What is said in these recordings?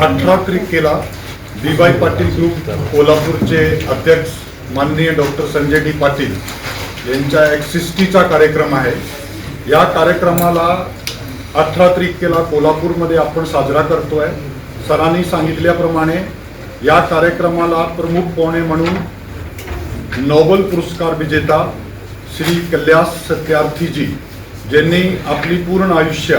अठरा तारखेला D Patil group कोल्हापूरचे अध्यक्ष माननीय डॉक्टर संजय डी पाटील यांच्या एक्सिस्टीचा कार्यक्रम आहे. या कार्यक्रमाला अठरा तारखेला कोल्हापूरमध्ये आपण साजरा करतोय. सरांनी सांगितल्याप्रमाणे या कार्यक्रमाला प्रमुख पाहुणे म्हणून नोबल पुरस्कार विजेता श्री कल्यास सत्यार्थीजी ज्यांनी आपली पूर्ण आयुष्य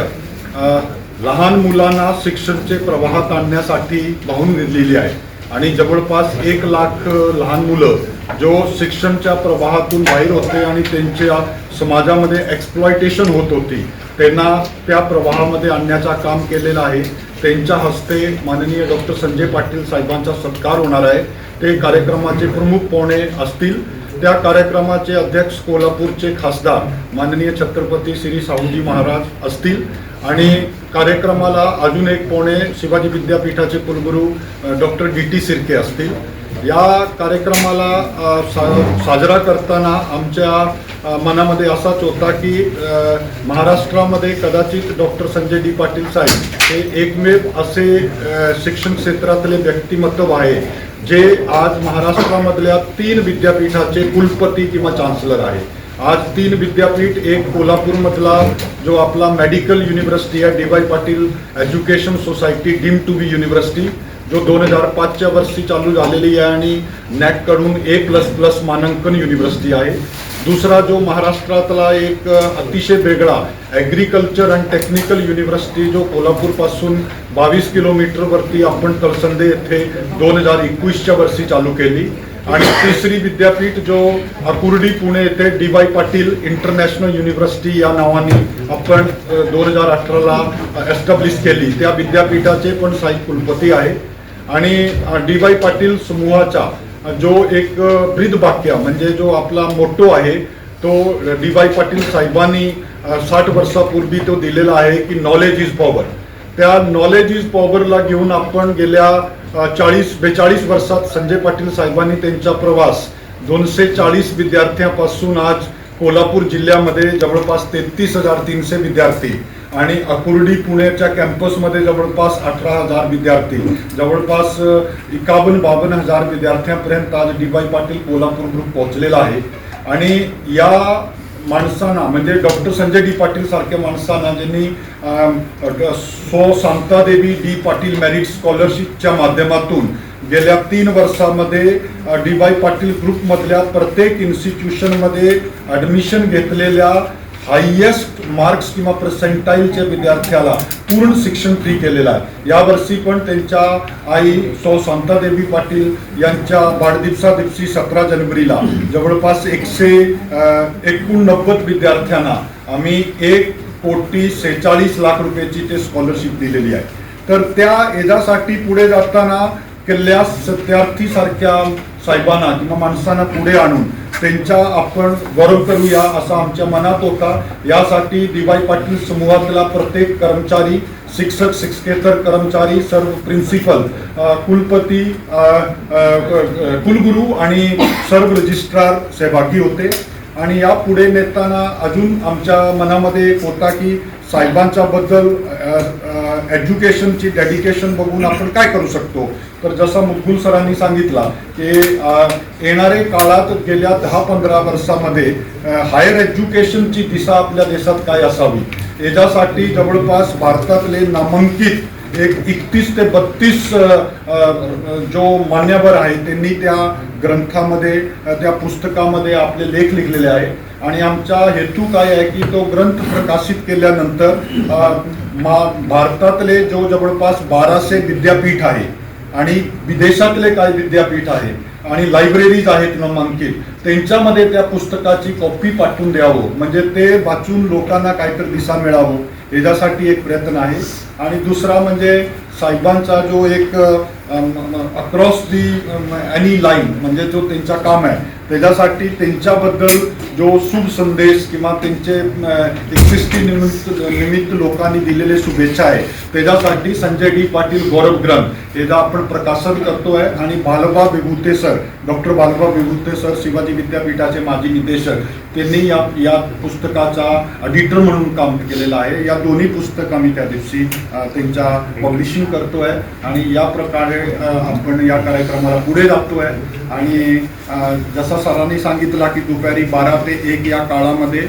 लहान मुलांना शिक्षणचे प्रवाहात आणण्यासाठी वाहून घेतलेली आहे. आणि जवळपास एक लाख लहान मुलं जो शिक्षणच्या प्रवाहातून बाहेर होते आणि त्यांच्या समाजामध्ये एक्सप्लॉयटेशन होत होती त्यांना त्या प्रवाहामध्ये आणण्याचा काम केलेलं आहे. त्यांच्या हस्ते माननीय डॉक्टर संजय पाटील साहेबांचा सत्कार होणार आहे. ते कार्यक्रमाचे प्रमुख पाहुणे असतील. त्या कार्यक्रमाचे अध्यक्ष कोल्हापूरचे खासदार माननीय छत्रपती श्री साहूजी महाराज असतील. आणि कार्यक्रमाला अजून एक पाहुणे शिवाजी विद्यापीठाचे कुलगुरू डॉक्टर डी टी सिरके असतील. या कार्यक्रमाला सा साजरा करताना आमच्या मनामध्ये असाच होता की महाराष्ट्रामध्ये कदाचित डॉक्टर संजय डी पाटील साहेब हे एकमेव असे शिक्षण क्षेत्रातले व्यक्तिमत्व आहे. जे आज महाराष्ट्रामधल्या तीन विद्यापीठाचे कुलपती किंवा चान्सलर आहे आज तीन विद्यापीठ एक कोल्हापूरमधला जो आपला मेडिकल युनिव्हर्सिटी आहे D Y Patil education society deemed to be university जो दोन हजार पाचच्या वर्षी चालू झालेली आहे आणि नॅटकडून ए प्लस प्लस मानांकन युनिव्हर्सिटी आहे. दुसरा जो महाराष्ट्रातला एक अतिशय वेगळा ॲग्रिकल्चर अँड टेक्निकल युनिव्हर्सिटी जो कोल्हापूरपासून बावीस किलोमीटरवरती आपण तळसंदे येथे दोन हजार एकवीसच्या वर्षी चालू केली. आणि तिसरी विद्यापीठ जो अकुर्डी पुणे येथे D Y Patil international university या नावाने आपण दोन हजार अठराला एस्टॅब्लिश केली. त्या विद्यापीठाचे पण साई कुलपती आहे आणि डी वाय पाटील समूहाच्या जो एक ब्रीद वाक्य म्हणजे जो आपला मोटो आहे तो डी वाय पाटील साहेबांनी साठ वर्षापूर्वी तो दिलेला आहे की नॉलेज इज पॉवर त्या नॉलेज इज पॉवरला घेऊन आपण गेल्या चाळीस बेचाळीस वर्षात संजय पाटील साहेबांनी त्यांचा प्रवास दोनशे चाळीस विद्यार्थ्यांपासून आज कोल्हापूर जिल्ह्यामध्ये जवळपास तेहतीस हजार तीनशे विद्यार्थी आणि अकुर्डी पुण्याच्या कॅम्पसमध्ये जवळपास अठरा हजार विद्यार्थी जवळपास एकावन्न बावन्न हजार विद्यार्थ्यांपर्यंत आज D Y Patil Kolhapur group पोहोचलेला आहे. आणि या माणसांना म्हणजे डॉक्टर संजय डी पाटील सारख्या माणसांना ज्यांनी अम, सांता सो शांतादेवी डी पाटील मेरिट स्कॉलरशिपच्या माध्यमातून गेल्या तीन वर्षामध्ये डी वाय पाटील ग्रुपमधल्या प्रत्येक इन्स्टिट्यूशनमध्ये ॲडमिशन घेतलेल्या हायएस्ट मार्क्स किंवा पर्सेंटाईलच्या विद्यार्थ्याला पूर्ण शिक्षण फ्री केलेलं आहे. यावर्षी पण त्यांच्या आई सौ शांतादेवी पाटील यांच्या वाढदिवसा दिवशी सतरा जानेवारीला जवळपास एकशे एकोणनव्वद विद्यार्थ्यांना आम्ही एक कोटी सेहेचाळीस लाख रुपयाची ते स्कॉलरशिप दिलेली आहे. तर त्या याच्यासाठी पुढे जाताना किल्ल्यास सत्यार्थी सारख्या साहेबांना किंवा माणसांना पुढे आणून त्यांच्या आपण गौरव करूया असा आमच्या मनात होता. यासाठी दिवाई पाटील समूहातला प्रत्येक कर्मचारी शिक्षक शिक्षकेतर कर्मचारी सर्व प्रिन्सिपल कुलपती कुलगुरू आणि सर्व रजिस्ट्रार सहभागी होते. आणि या पुढे नेताना अजून आमच्या मनामध्ये होता की साहेबांच्या बद्दल एज्युकेशनची डेडिकेशन बघून आपण काय करू शकतो? तर जसा मुद्गुल सरांनी सांगितला की येणारे काळात गेल्या दहा पंधरा वर्षामध्ये हायर एज्युकेशनची दिशा आपल्या देशात काय असावी? याच्यासाठी जवळपास भारतातले नामांकित एक एकतीस ते बत्तीस जो मान्यवर आहे त्यांनी त्या ग्रंथामध्ये त्या पुस्तकामध्ये आपले लेख लिहिलेले आहे आणि आमचा हेतू काय आहे की तो ग्रंथ प्रकाशित केल्यानंतर मा- भारतातले जो जवळपास बाराशे विद्यापीठ आहे आणि विदेशातले काय विद्यापीठ आहे आणि लायब्ररीज आहेत नामांकित त्यांच्यामध्ये त्या पुस्तकाची कॉपी पाठवून द्यावं. म्हणजे ते वाचून लोकांना काहीतरी दिशा मिळावं. याच्यासाठी एक प्रयत्न आहे. आणि दुसरा म्हणजे साहेबांचा जो एक अक्रॉस दी एनी लाईन म्हणजे जो त्यांचा काम आहे त्याच्यासाठी त्यांच्याबद्दल जो शुभ संदेश किंवा त्यांचे एकसिस्टी निमित्त निमित्त लोकांनी दिलेले शुभेच्छा आहे. त्याच्यासाठी संजय डी पाटील गौरव ग्रंथ याचा आपण प्रकाशन करतोय. आणि Balba Vibhute sir doctor Balba Vibhute sir Shivaji विद्यापीठाचे माजी निदेशक त्यांनी या या पुस्तकाचा एडिटर म्हणून काम केलेलं आहे. या दोन्ही पुस्तक आम्ही त्या दिवशी त्यांच्या पब्लिशिंग करतोय आणि या प्रकारे आपण या कार्यक्रमाला पुढे जातोय. आणि जसा सरांनी सांगितला की दुपारी बारा ते एक या काळामध्ये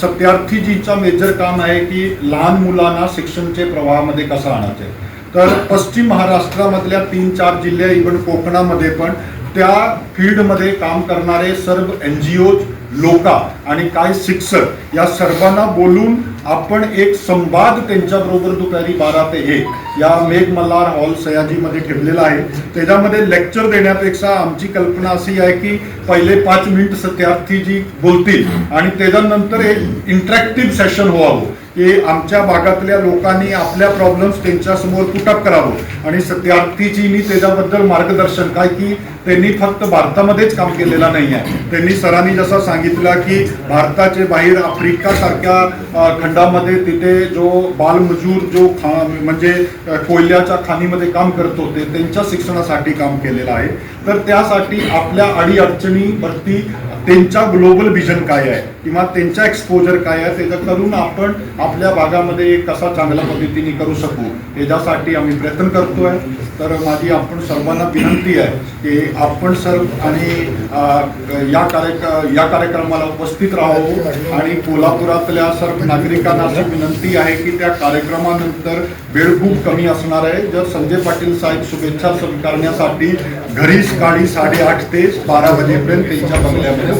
सत्यार्थीजीचा मेजर काम आहे की लहान मुलांना शिक्षणचे प्रवाहामध्ये कसं आणायचे. तर पश्चिम महाराष्ट्रामधल्या तीन चार जिल्हे इव्हन कोकणामध्ये पण त्या फील्डमध्ये काम करणारे सर्व एन जी ओज लोका आणि काय शिक्षक या सर्वांना बोलून आपण एक संवाद त्यांच्याबरोबर दुपारी बारा ते एक या मेघ मल्हार हॉल सयाजीमध्ये ठेवलेला आहे. त्याच्यामध्ये लेक्चर देण्यापेक्षा आमची कल्पना अशी आहे की पहिले पाच मिनिट सत्यार्थी जी बोलतील आणि त्याच्यानंतर एक इंटरॅक्टिव्ह सेशन व्हावं. की आमच्या भागातल्या लोकांनी आपल्या प्रॉब्लेम्स त्यांच्यासमोर पुटअप करावं. आणि सत्यार्थीजीनी त्याच्याबद्दल मार्गदर्शन काय की त्यांनी फक्त भारतामध्येच काम केलेलं नाही आहे त्यांनी सरांनी जसं सांगितलं की भारताचे बाहेर आफ्रिका सारख्या खंडामध्ये तिथे जो बालमजूर जो खा म्हणजे कोयल्याच्या खाणीमध्ये काम करत होते त्यांच्या शिक्षणासाठी काम केलेलं आहे. तर त्यासाठी आपल्या अडीअडचणीवरती त्यांचा ग्लोबल विजन काय आहे? किंवा त्यांचा एक्सपोजर काय आहे? त्याचं करून आपण आपल्या भागामध्ये एक कसा चांगल्या पद्धतीने करू शकू याच्यासाठी आम्ही प्रयत्न करतोय. तर माझी आपण सर्वांना विनंती आहे की आपण सर्व आणि या कार्यक्रम या कार्यक्रमाला उपस्थित राहावं आणि कोल्हापुरातल्या सर्व नागरिकांना अशी विनंती आहे की त्या कार्यक्रमानंतर वेळ खूप कमी असणार आहे. जर संजय पाटील साहेब शुभेच्छा स्वीकारण्यासाठी घरीच काळी साडेआठ ते बारा वाजेपर्यंत त्यांच्या बंगल्यामध्ये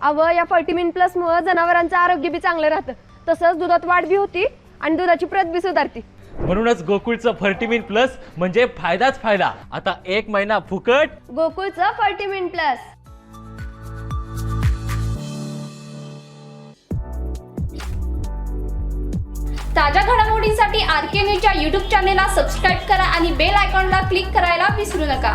अव या फर्टिमिन प्लस मुळे जनावरांचं आरोग्य बी चांगलं राहतं. तसंच दुधात वाढ बी होती आणि दुधाची प्रत बी सुधारती. म्हणूनच गोकुळचं फर्टिमिन प्लस म्हणजे फायदाच फायदा. आता एक महिना फुकट. गोकुळचं फर्टिमिन प्लस ताज्या घडामोडींसाठी आर के न्यूजच्या यूट्यूब चॅनेलला सबस्क्राईब करा आणि बेल आयकॉनला क्लिक करायला विसरू नका.